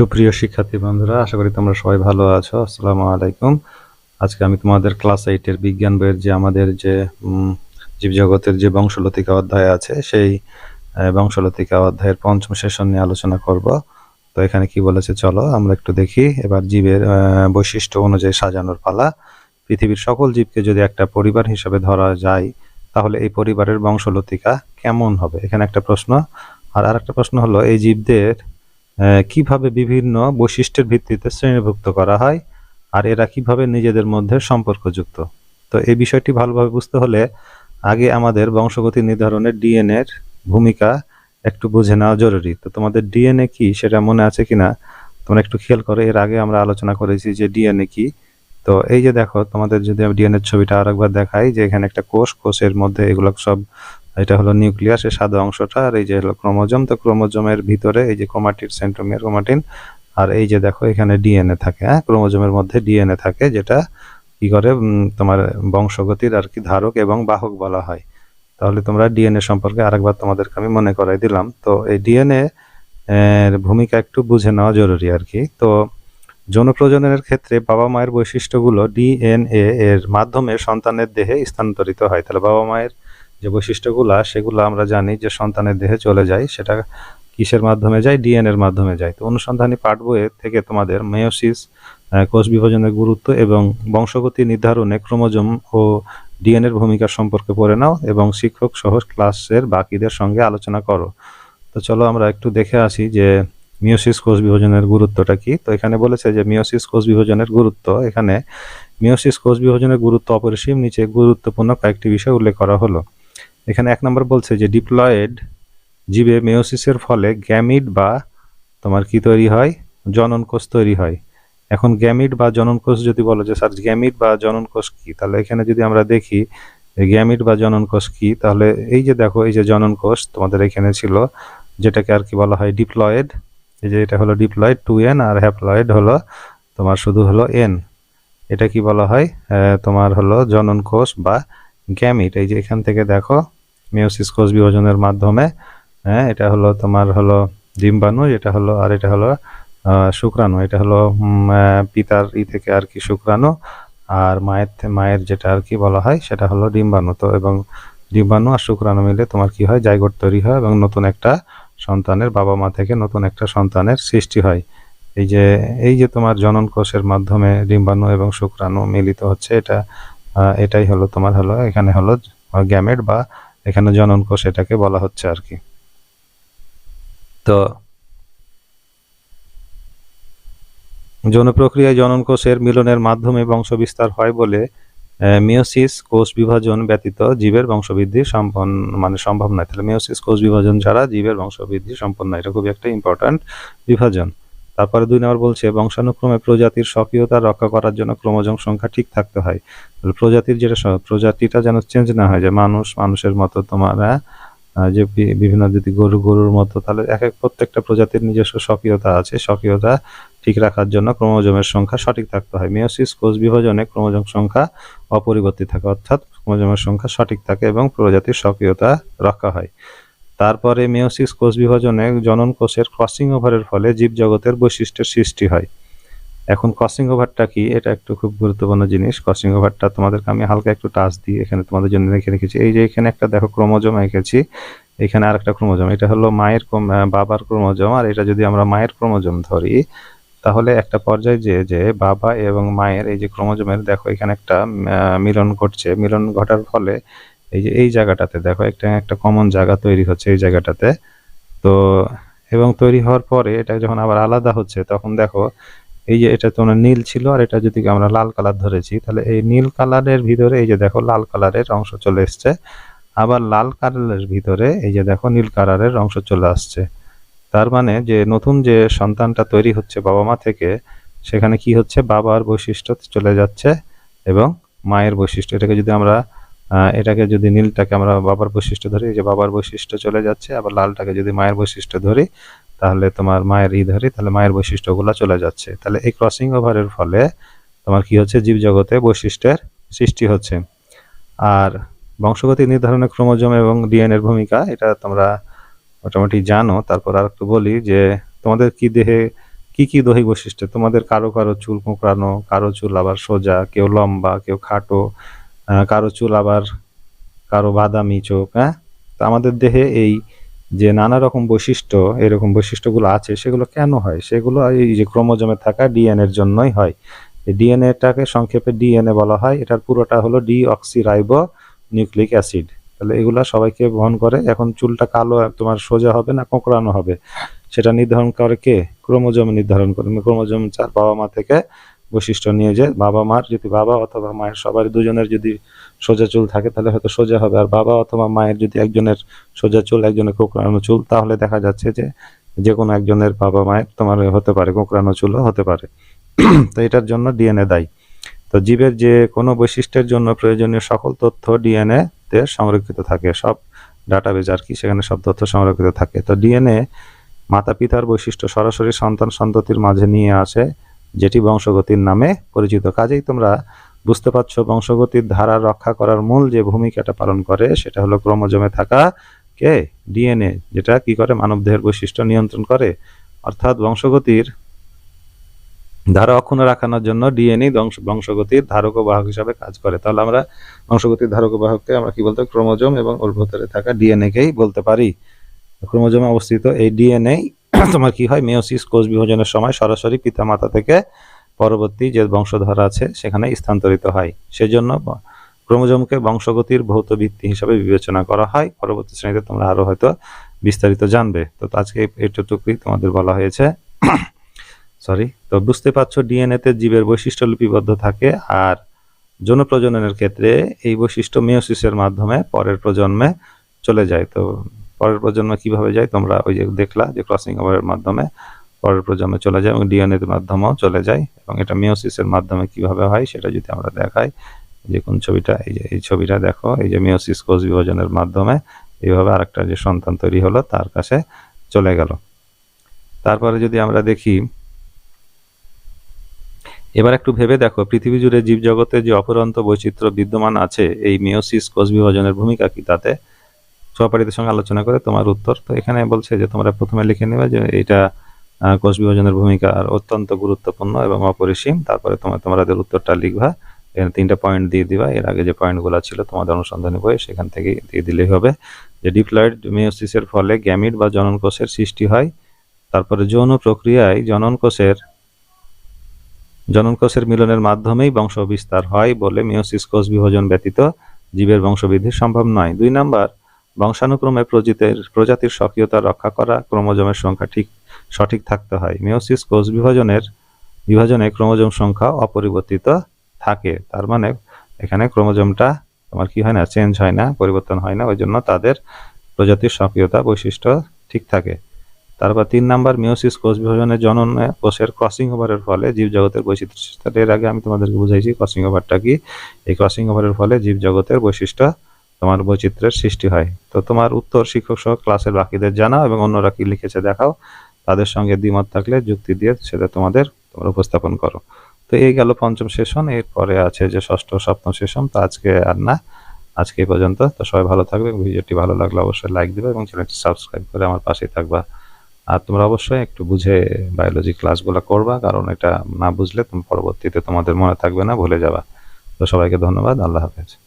সুপ্রিয় শিক্ষার্থী বন্ধুরা, আশা করি তোমরা সবাই ভালো আছো। আসসালামু আলাইকুম। আজকে আমি তোমাদের ক্লাস এইটের বিজ্ঞান বইয়ের যে আমাদের যে জীবজগতের যে বংশলতিকা অধ্যায় আছে, সেই বংশলতিকা অধ্যায়ের পঞ্চম সেশন নিয়ে আলোচনা করব। তো এখানে কি বলেছে চলো, আমরা একটু দেখি। এবার জীবের বৈশিষ্ট্য অনুযায়ী সাজানোর পালা। পৃথিবীর সকল জীবকে যদি একটা পরিবার হিসাবে ধরা যায়, তাহলে এই পরিবারের বংশলতিকা কেমন হবে? এখানে একটা প্রশ্ন। আর আরেকটা প্রশ্ন হলো, এই জীবদের কীভাবে বিভিন্ন বৈশিষ্ট্যের ভিত্তিতে শ্রেণীভুক্ত করা হয় আর এরা কীভাবে নিজেদের মধ্যে সম্পর্কযুক্ত? তো এই বিষয়টি ভালোভাবে বুঝতে হলে আগে আমাদের বংশগতি নির্ধারণের ডিএনএ এর ভূমিকা একটু বুঝে নেওয়া জরুরি। তো তোমাদের ডিএনএ কি সেটা মনে আছে কিনা? তোমরা একটু খেয়াল করো, এর আগে আমরা আলোচনা করেছি যে ডিএনএ কি। তো এই যে দেখো, তোমাদের যদি আমি ডিএনএ ছবিটা আরেকবার দেখাই যে এখানে একটা কোষ, কোষের মধ্যে এগুলো সব এটা হলো নিউক্লিয়াস এর সাদা অংশটা, আর এই যে হলো ক্রোমোজোম, তো ক্রোমোজোমের ভিতরে এই যে ক্রোমাটিড সেন্ট্রোমিয়ার, ক্রোমাটিন, আর এই যে দেখো এখানে ডিএনএ থাকে হ্যাঁ? ক্রোমোজোমের মধ্যে ডিএনএ থাকে, যেটা কি করে তোমার বংশগতির আর কি ধারক এবং বাহক বলা হয়। তাহলে তোমরা ডিএনএ সম্পর্কে আরেকবার তোমাদেরকে আমি মনে করাই দিলাম। তো এই ডিএনএ, এর ভূমিকা একটু বুঝে নেওয়া জরুরি আর কি। তো যৌন প্রজননের ক্ষেত্রে বাবা মায়ের বৈশিষ্ট্যগুলো ডিএনএ এর মাধ্যমে সন্তানের দেহে স্থানান্তরিত হয়। তাহলে বাবা মায়ের যে বৈশিষ্ট্যগুলা, সেগুলো আমরা জানি যে সন্তানের দেহে চলে যায়, সেটা কিসের মাধ্যমে যায়? ডিএনএর মাধ্যমে যায়। তো অনুসন্ধানী পাঠ বইয়ে থেকে তোমাদের মেয়োসিস কোষ বিভাজনের গুরুত্ব এবং বংশগতি নির্ধারণে ক্রোমোজোম ও ডিএনএর ভূমিকা সম্পর্কে পড়ে নাও এবং শিক্ষক সহ ক্লাসের বাকিদের সঙ্গে আলোচনা করো। তো চলো আমরা একটু দেখে আসি যে মিওসিস কোষ বিভাজনের গুরুত্বটা কি। তো এখানে বলেছে যে মিওসিস কোষ বিভাজনের গুরুত্ব। এখানে মিওসিস কোষ বিভাজনের গুরুত্ব অপরিসীম, নিচে গুরুত্বপূর্ণ কয়েকটি বিষয় উল্লেখ করা হলো। এখানে এক নম্বর বলছে যে ডিপ্লয়েড জীবে মেয়োসিসের ফলে গ্যামিড বা তোমার কি তৈরি হয়? জনন কোষ তৈরি হয়। এখন গ্যামিড বা জনন কোষ যদি বলো যে, স্যার গ্যামিড বা জনন কোষ কি? তাহলে এখানে যদি আমরা দেখি গ্যামিড বা জনন কোষ কি? তাহলে এই যে দেখো, এই যে জনন কোষ তোমাদের এখানে ছিল, যেটাকে আর কি বলা হয় ডিপ্লয়েড এই যে এটা হলো ডিপ্লয়েড টু এন আর হ্যাপ্লয়েড হলো তোমার শুধু হলো এন এটা কি বলা হয়? তোমার হলো জনন কোষ বা গ্যামিট এই যে এখান থেকে দেখো মিওসিস কোষ বিভাজনের মাধ্যমে হ্যাঁ এটা হলো তোমার হলো ডিম্বাণু, এটা হলো, আর এটা হলো শুক্রাণু, এটা হলো পিতার ই থেকে আর কি শুক্রাণু, আর মায়ের মায়ের যেটা আর কি বলা হয়, সেটা হলো ডিম্বাণু। তো এবং ডিম্বাণু আর শুক্রাণু মিলে তোমার কি হয়, জাইগোট তৈরি হয় এবং নতুন একটা সন্তানের বাবা মা থেকে নতুন একটা সন্তানের সৃষ্টি হয়। এই যে এই যে তোমার জনন কোষের মাধ্যমে ডিম্বাণু এবং শুক্রাণু মিলিত হচ্ছে, এটা এটাই হলো, তোমার হলো, এখানে হলো গ্যামেট বা এখানে জনন কোষ এটাকে বলা হচ্ছে আর কি। তো যৌন প্রক্রিয়ায় জনন কোষের মিলনের মাধ্যমে বংশবিস্তার হয় বলে মিওসিস কোষ বিভাজন ব্যতীত জীবের বংশবৃদ্ধি সম্পন্ন মানে সম্ভব নয়। তাহলে মিওসিস কোষ বিভাজন ছাড়া জীবের বংশবৃদ্ধি সম্পন্ন এটা খুবই একটা ইম্পর্ট্যান্ট বিভাজন। তারপরে দুই নম্বর বলছে, বংশানুক্রমে প্রজাতির স্বকীয়তা রক্ষা করার জন্য ক্রোমোজোম সংখ্যা ঠিক থাকতে হয়। প্রজাতির যেটা প্রজাতিটা যেন চেঞ্জ না হয়, যে মানুষ, মানুষের মতো তোমার যে বিভিন্ন যদি গরু, গরুর মতো, তাহলে এক এক প্রত্যেকটা প্রজাতির নিজস্ব স্বকীয়তা আছে। স্বকীয়তা ঠিক রাখার জন্য ক্রোমোজোমের সংখ্যা সঠিক থাকতে হয়। মিওসিস কোষ বিভাজনে ক্রোমোজোম সংখ্যা অপরিবর্তিত থাকে, অর্থাৎ ক্রোমোজোমের সংখ্যা সঠিক থাকে এবং প্রজাতির স্বকীয়তা রক্ষা হয়। তারপরে মিওসিস কোষ বিভাজনে জনন কোষের ক্রসিং ওভারের ফলে জীবজগতের বৈশিষ্ট্যের সৃষ্টি হয়। এখন ক্রসিং ওভারটা কি? এটা একটু খুব গুরুত্বপূর্ণ জিনিস। ক্রসিং ওভারটা তোমাদেরকে আমি হালকা একটু টাচ দিই এখানে তোমাদের জন্য রেখে রেখেছি। এই যে এখানে একটা দেখো ক্রোমোজোম এঁকেছি। এখানে আরেকটা ক্রোমোজোম। এটা হলো মায়ের বাবার ক্রোমোজোম। আর এটা যদি আমরা মায়ের ক্রোমোজোম ধরি, তাহলে একটা পর্যায়ে যে যে বাবা এবং মায়ের এই যে ক্রোমোজোমের, দেখো এখানে একটা মিলন ঘটছে। মিলন ঘটার ফলে এই যে, এই জায়গাটাতে দেখো, একটা একটা কমন জায়গা তৈরি হচ্ছে এই জায়গাটাতে। তো, এবং তৈরি হওয়ার পরে এটা যখন আবার আলাদা হচ্ছে, তখন দেখো, এই যে এটা তোমার নীল ছিল আর এটা যদি আমরা লাল কালার ধরেছি, তাহলে এই নীল কালারের ভিতরে এই যে দেখো, লাল কালারের অংশ চলে এসছে। আবার লাল কালারের ভিতরে এই যে দেখো, নীল কালারের অংশ চলে আসছে। তার মানে যে নতুন যে সন্তানটা তৈরি হচ্ছে বাবা মা থেকে, সেখানে কি হচ্ছে? বাবার বৈশিষ্ট্য চলে যাচ্ছে এবং মায়ের বৈশিষ্ট্য। এটাকে যদি আমরা এটাকে যদি নীলটাকে আমরা বাবার বৈশিষ্ট্য ধরি, এই যে বাবার বৈশিষ্ট্য চলে যাচ্ছে, আবার লালটাকে যদি মায়ের বৈশিষ্ট্য ধরি, তাহলে তোমার মায়ের ই ধরি, তাহলে মায়ের বৈশিষ্ট্যগুলো চলে যাচ্ছে। তাহলে এই ক্রসিং ওভারের ফলে তোমার কি হচ্ছে? জীবজগতে বৈশিষ্ট্যের সৃষ্টি হচ্ছে। আর বংশগতি নির্ধারণে ক্রোমোজোম এবং ডিএনএর ভূমিকা, এটা তোমরা মোটামুটি জানো। তারপর আর একটু বলি যে, তোমাদের কি দেহে কি কি দৈহিক বৈশিষ্ট্য? তোমাদের কারও কারও চুল কোঁকড়ানো, কারও চুল আবার সোজা, কেউ লম্বা, কেউ খাটো কারও চুল আবার, কারও বাদামি চোখ হ্যাঁ? তো আমাদের দেহে এই যে নানা রকম বৈশিষ্ট্য, এরকম বৈশিষ্ট্যগুলো আছে, সেগুলো কেন হয়? সেগুলো এই যে ক্রোমোজোমে থাকা ডিএনএ এর জন্যই হয়। এই ডিএনএটাকে সংক্ষেপে ডিএনএ বলা হয়। এটার পুরোটা হলো ডিঅক্সিরাইবো নিউক্লিক অ্যাসিড। তাহলে এগুলা সবাইকে বহন করে। এখন চুলটা কালো, তোমার সোজা হবে না কোঁকড়ানো হবে? সেটা নির্ধারণ করে কে? ক্রোমোজোম নির্ধারণ করে। ক্রোমোজোম চার বাবা মা থেকে বৈশিষ্ট্য নিয়ে যে বাবা মার যদি বাবা অথবা মায়ের সবার দুজনের যদি সোজা চুল থাকে, তাহলে হয়তো সোজা হবে। আর বাবা অথবা মায়ের যদি একজনের সোজা চুল, একজনের কোঁকড়ানো চুল, তাহলে দেখা যাচ্ছে যে যে কোনো একজনের বাবা মায়ের তোমার হতে পারে, কোঁকড়ানো চুলও হতে পারে। তো এটার জন্য ডিএনএ দায়ী। তো জীবের যে কোনো বৈশিষ্ট্যের জন্য প্রয়োজনীয় সকল তথ্য ডিএনএ তে সংরক্ষিত থাকে। সব ডাটাবেজ আর কি, সেখানে সব তথ্য সংরক্ষিত থাকে। তো ডিএনএ মাতা পিতার বৈশিষ্ট্য সরাসরি সন্তান সন্ততির মাঝে নিয়ে আসে যেটি বংশগতির নামে পরিচিত। কাজেই তোমরা বুঝতে পারছ, বংশগতির ধারা রক্ষা করার মূল যে ভূমিকাটা পালন করে, সেটা হলো ক্রোমোজোমে থাকা কে? ডিএনএ, যেটা কি করে? মানবদেহের বৈশিষ্ট্য নিয়ন্ত্রণ করে। অর্থাৎ বংশগতির ধারা অক্ষুণ্ণ রাখানোর জন্য ডিএনএ বংশগতির ধারক বাহক হিসাবে কাজ করে। তাহলে আমরা বংশগতির ধারক বাহককে আমরা কি বলতে? ক্রোমোজোম এবং ওর ভেতরে থাকা ডিএনএকেই বলতে পারি। ক্রোমোজোমে অবস্থিত এই ডিএনএ তোমার কি হয়? মেয়োসিস কোষ বিভাজনের সময় সরাসরি পিতামাতা থেকে পরবর্তী যে বংশধর আছে, সেখানে স্থানান্তরিত হয়। সেজন্য ক্রোমোজোমকে বংশগতির ভৌত ভিত্তি হিসাবে বিবেচনা করা হয়। পরবর্তী শ্রেণীতে তোমরা আরও হয়তো বিস্তারিত জানবে। তো আজকে এটুকুই তোমাদের বলা হয়েছে। সরি তো বুঝতে পারছ ডিএনএ তে জীবের বৈশিষ্ট্য লিপিবদ্ধ থাকে, আর যৌন প্রজননের ক্ষেত্রে এই বৈশিষ্ট্য মেয়োসিসের মাধ্যমে পরের প্রজন্মে চলে যায়। তো পরের প্রজন্মে কীভাবে যায়, তোমরা ওই যে দেখলা যে ক্রসিং ওভারের মাধ্যমে পরের প্রজন্মে চলে যায় এবং ডিএনএ এর মাধ্যমেও চলে যায় এবং এটা মিওসিসের মাধ্যমে কীভাবে হয় সেটা যদি আমরা দেখাই, যে কোন ছবিটা, এই যে, এই ছবিটা দেখো, এই যে মিওসিস কোষ বিভাজনের মাধ্যমে এইভাবে আরেকটা যে সন্তান তৈরি হলো তার কাছে চলে গেল। তারপরে যদি আমরা দেখি, এবার একটু ভেবে দেখো, পৃথিবী জুড়ে জীবজগতে যে অপরন্ত বৈচিত্র্য বিদ্যমান আছে, এই মিওসিস কোষ বিভাজনের ভূমিকা কি তাতে? সহপাঠীদের সঙ্গে আলোচনা করে তোমার উত্তর। তো এখানে বলছে যে, তোমরা প্রথমে লিখে নেবে যে এটা কোষ বিভাজনের ভূমিকা আর অত্যন্ত গুরুত্বপূর্ণ এবং অপরিসীম। তারপরে তোমার তোমাদের উত্তরটা লিখবা। এখানে তিনটা পয়েন্ট দিয়ে দিবা। এর আগে যে পয়েন্টগুলো ছিল, তোমাদের অনুসন্ধানী বই সেখান থেকে দিয়ে দিলেই হবে। যে, ডিপ্লয়েড মিওসিসের ফলে গ্যামিট বা জনন কোষের সৃষ্টি হয়। তারপরে যৌন প্রক্রিয়ায় জনন কোষের জনন কোষের মিলনের মাধ্যমেই বংশ বিস্তার হয় বলে মিওসিস কোষ বিভাজন ব্যতীত জীবের বংশবৃদ্ধি সম্ভব নয়। দুই নাম্বার বংশানুক্রমে প্রজিতের, প্রজাতির স্বকীয়তা রক্ষা করা ক্রোমোজোমের সংখ্যা ঠিক সঠিক থাকতে হয়। মিওসিস কোষ বিভাজনের, বিভাজনে ক্রোমোজোম সংখ্যা অপরিবর্তিত থাকে। তার মানে এখানে ক্রোমোজোমটা তোমার কি হয় না, চেঞ্জ হয় না, পরিবর্তন হয় না ওই জন্য তাদের প্রজাতির স্বকীয়তা বৈশিষ্ট্য ঠিক থাকে। তারপর তিন নাম্বার মিওসিস কোষ বিভাজনের জননে কোষের ক্রসিং ওভারের ফলে জীবজগতের হয়। এর আগে আমি তোমাদেরকে বুঝাইছি, ক্রসিং ওভারটা কি? এই ক্রসিং ওভারের ফলে জীবজগতের বৈশিষ্ট্য তোমার বৈচিত্র্যের সৃষ্টি হয়। তো তোমার উত্তর শিক্ষক সহ ক্লাসের বাকিদের জানাও এবং অন্যরা কি লিখেছে দেখাও। তাদের সঙ্গে দ্বিমত থাকলে যুক্তি দিয়ে সেটা তোমাদের তোমরা উপস্থাপন করো। তো এই গেল পঞ্চম সেশন। এরপরে আছে যে ষষ্ঠ সপ্তম সেশন। তো আজকে আর না, আজকে এই পর্যন্ত। তো সবাই ভালো থাকবে ভিডিওটি ভালো লাগলে অবশ্যই লাইক দিবে এবং চ্যানেলটি সাবস্ক্রাইব করে আমার পাশেই থাকবা। আর তোমরা অবশ্যই একটু বুঝে বায়োলজি ক্লাসগুলো করবা, কারণ এটা না বুঝলে তুমি পরবর্তীতে তোমাদের মনে থাকবে না, ভুলে যাবা। তো সবাইকে ধন্যবাদ। আল্লাহ হাফেজ।